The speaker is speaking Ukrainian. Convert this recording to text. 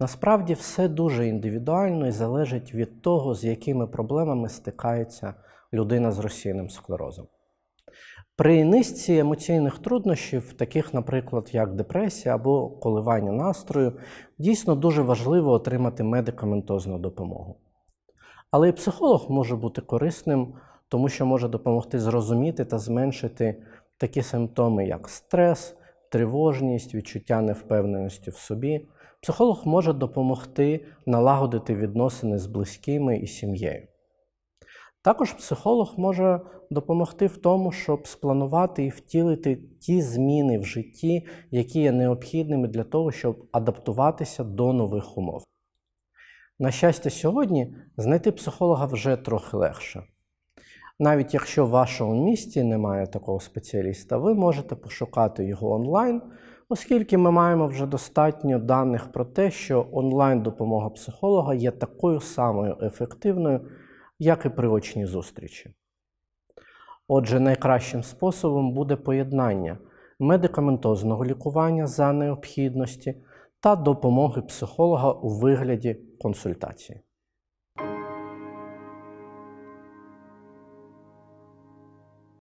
Насправді все дуже індивідуально і залежить від того, з якими проблемами стикається людина з розсіяним склерозом. При низці емоційних труднощів, таких, наприклад, як депресія або коливання настрою, дійсно дуже важливо отримати медикаментозну допомогу. Але і психолог може бути корисним, тому що може допомогти зрозуміти та зменшити такі симптоми, як стрес, тривожність, відчуття невпевненості в собі. Психолог може допомогти налагодити відносини з близькими і сім'єю. Також психолог може допомогти в тому, щоб спланувати і втілити ті зміни в житті, які є необхідними для того, щоб адаптуватися до нових умов. На щастя, сьогодні знайти психолога вже трохи легше. Навіть якщо в вашому місті немає такого спеціаліста, ви можете пошукати його онлайн, оскільки ми маємо вже достатньо даних про те, що онлайн-допомога психолога є такою самою ефективною, як і при очній зустрічі. Отже, найкращим способом буде поєднання медикаментозного лікування за необхідності та допомоги психолога у вигляді консультації.